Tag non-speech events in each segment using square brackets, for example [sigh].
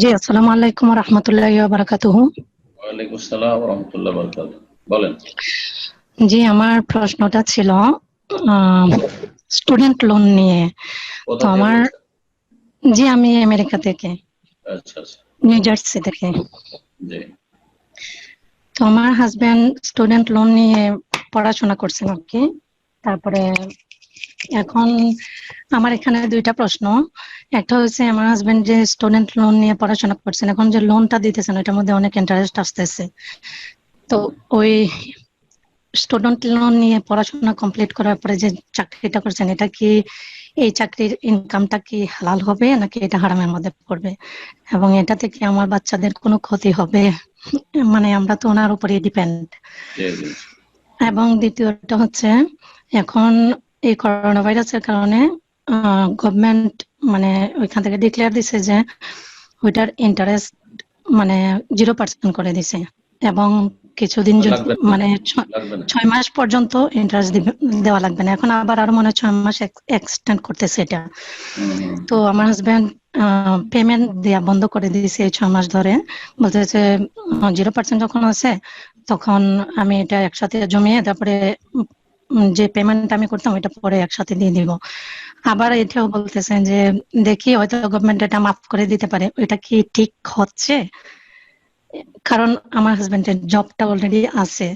জি আসসালামু আলাইকুম রহমতুল্লাহ বারাকাতুহ ওয়ালাইকুম আসসালাম রহমতুল্লাহ বলেন। জি আমার প্রশ্নটা ছিল স্টুডেন্ট লোন নিয়ে। তো আমার জি আমি আমেরিকা থেকে। আচ্ছা আচ্ছা। নিউ জার্সি থেকে। তো আমার হাজবেন্ড স্টুডেন্ট লোন নিয়ে পড়াশোনা করছেন আর কি। তারপরে এখন আমার এখানে দুইটা প্রশ্ন। একটা হচ্ছে আমার হাজবেন্ড যে স্টুডেন্ট লোন নিয়ে পড়াশোনা করছেন এখন যে লোনটা দিতেছেন ওইটার মধ্যে অনেক ইন্টারেস্ট আসতেছে। তো ওই স্টুডেন্ট লোন নিয়ে পড়াশোনা কমপ্লিট করার পরে যে চাকরিটা করছেন এটা কি এই চাকরির ইনকামটা কি হালাল হবে নাকি এটা হারামের মধ্যে পড়বে? এবং এটা থেকে আমার বাচ্চাদের কোনো ক্ষতি হবে? মানে আমরা তো ওনার উপরে ডিপেন্ড এবং দ্বিতীয়টা হচ্ছে এখন এই করোনা ভাইরাসের কারণে গভর্নমেন্ট মানে ওইখান থেকে ডিক্লেয়ার দিছে যে ওইটার ইন্টারেস্ট মানে জিরো পার্সেন্ট করে দিছে। এবং কিছুদিন যদি মানে ছয় মাস পর্যন্ত ইন্টারেস্ট দেওয়া লাগবে না। এখন আবার আরও মনে হয় ছয় মাস এক্সটেন্ড করতেছে এটা। তো আমার হাজবেন্ড পেমেন্ট দেওয়া বন্ধ করে দিয়েছে এই ছয় মাস ধরে। বলতে বলতেছে জিরো পার্সেন্ট যখন আছে তখন আমি এটা একসাথে জমিয়ে তারপরে যে পেমেন্ট আমি করতাম এটা পরে একসাথে দিয়ে দিব। আবার এটাও বলতেছেন যে দেখি হয়তো গভর্নমেন্ট এটা মাফ করে দিতে পারে। এটা কি ঠিক হচ্ছে? কারণ আমার হাজবেন্ডের জবটা অলরেডি আছে।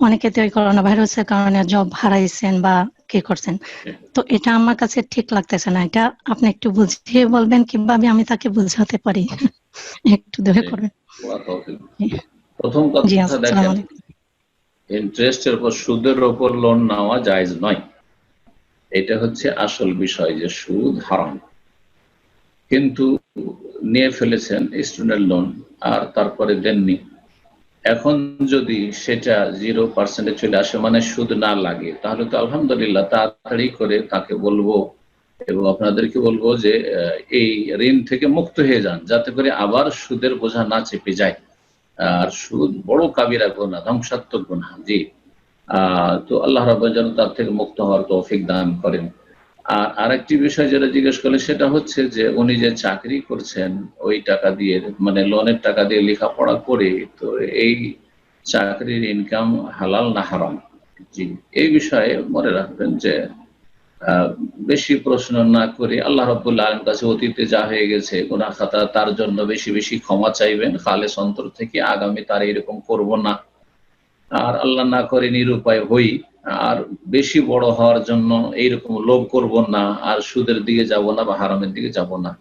অনেকে তো ওই করোনা ভাইরাসের কারণে জব হারাইছেন বা কি করছেন। তো এটা আমার কাছে ঠিক লাগতেছে না। এটা আপনি একটু বুঝিয়ে বলবেন কীভাবে আমি তাকে বুঝাতে পারি? [laughs] একটু দয়া করবেন। প্রথম কথা দেখেন ইন্টারেস্টের উপর সুদের উপর লোন নেওয়া জায়েজ নয়। এটা হচ্ছে আসল বিষয় যে সুদ হারাম। কিন্তু নিয়ে ফেলেছেন স্টুডেন্ট লোন আর তারপরে দেননি। এখন যদি সেটা জিরো পার্সেন্টে চলে আসে মানে সুদ না লাগে, তাহলে তো আলহামদুলিল্লাহ তাড়াতাড়ি করে তাকে বলব এবং আপনাদেরকে বলব যে এই ঋণ থেকে মুক্ত হয়ে যান, যাতে করে আবার সুদের বোঝা না চেপে যায়। আর সুদ বড় কাবিরা গুণা, ধ্বংসাত্মক গুণা, জি। তো আল্লাহ রব যেন তার থেকে মুক্ত হওয়ার তৌফিক দান করেন। আর আরেকটি বিষয় যেটা জিজ্ঞেস করলে সেটা হচ্ছে যে উনি যে চাকরি করছেন, ওই টাকা দিয়ে মানে লোনের টাকা দিয়ে লেখাপড়া করে, তো এই চাকরির ইনকাম হালাল না হারাম? জি। এই বিষয়ে মনে রাখবেন যে বেশি প্রশ্ন না করে আল্লাহ রব্বুল্লাহ আলম কাছে অতীতে যা হয়ে গেছে গুনা খাতা তার জন্য বেশি বেশি ক্ষমা চাইবেন। খালেস অন্তর থেকে আগামী তার এরকম করব না। আর আল্লাহ না করে নিরুপায় হই। আর বেশি বড় হওয়ার জন্য এইরকম লোভ করব না। আর সুদের দিকে যাব না বা হারামের দিকে যাব না।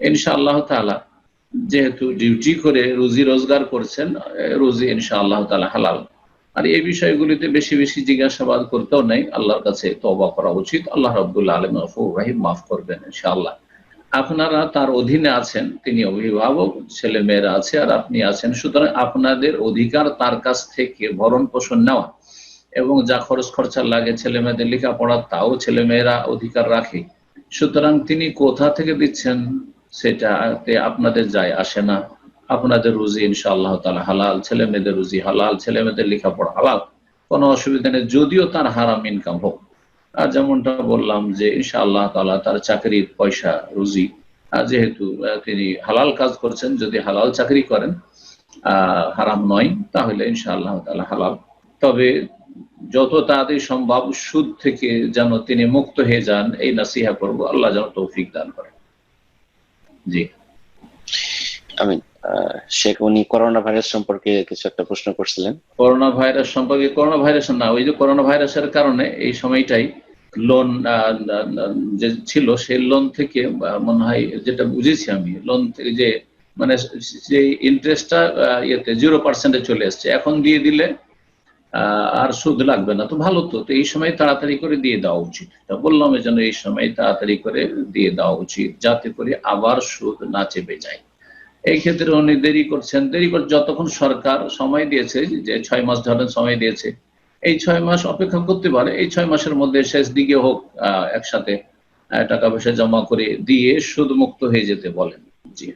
ইনশা আল্লাহ তালা যেহেতু ডিউটি করে রুজি রোজগার করছেন, রুজি ইনশা আল্লাহ তালা হালাল। আর এই বিষয়গুলিতে বেশি বেশি জিজ্ঞাসাবাদ করতেও নেই। আল্লাহর কাছে তওবা করা উচিত। আল্লাহ রব্দুল্লাহ আলম রাহিম মাফ করবেন ইনশাআল্লাহ। আপনারা তার অধীনে আছেন, তিনি অভিভাবক ছেলে মেয়েরা আছে আর আপনি আছেন। সুতরাং আপনাদের অধিকার তার কাছ থেকে ভরণ পোষণ নেওয়া এবং যা খরচ খরচা লাগে ছেলে মেয়েদের লেখাপড়া, তাও ছেলে মেয়েরা অধিকার রাখে। সুতরাং তিনি কোথা থেকে দিচ্ছেন, সেটাতে আপনাদের যায় আসে না। আপনাদের রুজি ইনশাআল্লাহ তালা হালাল ছেলে মেয়েদের রুজি হালাল ছেলে মেয়েদের লেখাপড়া হালাল, কোনো অসুবিধা নেই, যদিও তার হারাম ইনকাম হোক। আর যেমনটা বললাম যে ইনশাআল্লাহ তালা তার চাকরির পয়সা, রুজি যেহেতু তিনি হালাল কাজ করছেন, যদি হালাল চাকরি করেন, আহ, হারাম নয়, তাহলে ইনশাআল্লাহ তালা হালাল। তবে যত তাড়াতাড়ি সম্ভব সুদ থেকে যেন তিনি মুক্ত হয়ে যান, এই নাসিহা করব, আল্লাহ যেন তৌফিক দান করেন জি। আমি শেখ উনি করোনা ভাইরাস সম্পর্কে কিছু একটা প্রশ্ন করছিলেন। করোনা ভাইরাস সম্পর্কে করোনা ভাইরাস না, ওই যে করোনা ভাইরাসের কারণে এই সময়টাই লোন যে ছিল সেই লোন থেকে মনে হয় যেটা বুঝেছি আমি, লোন থেকে যে মানে যে ইন্টারেস্টটা ইয়েতে জিরো পার্সেন্টে চলে এসছে। এখন দিয়ে দিলে আর সুদ লাগবে না। তো ভালো তো তো এই সময় তাড়াতাড়ি করে দিয়ে দেওয়া উচিত। তা বললাম এই জন্য এই সময় তাড়াতাড়ি করে দিয়ে দেওয়া উচিত, যাতে করে আবার সুদ না চেপে যায়। এই ক্ষেত্রে উনি দেরি করছেন। দেরি করে, যতক্ষণ সরকার সময় দিয়েছে, যে ছয় মাস ধরেন সময় দিয়েছে, এই ছয় মাস অপেক্ষা করতে পারে। এই ছয় মাসের মধ্যে শেষ দিকে হোক একসাথে টাকা পয়সা জমা করে দিয়ে সুদ মুক্ত হয়ে যেতে বলেন। জি।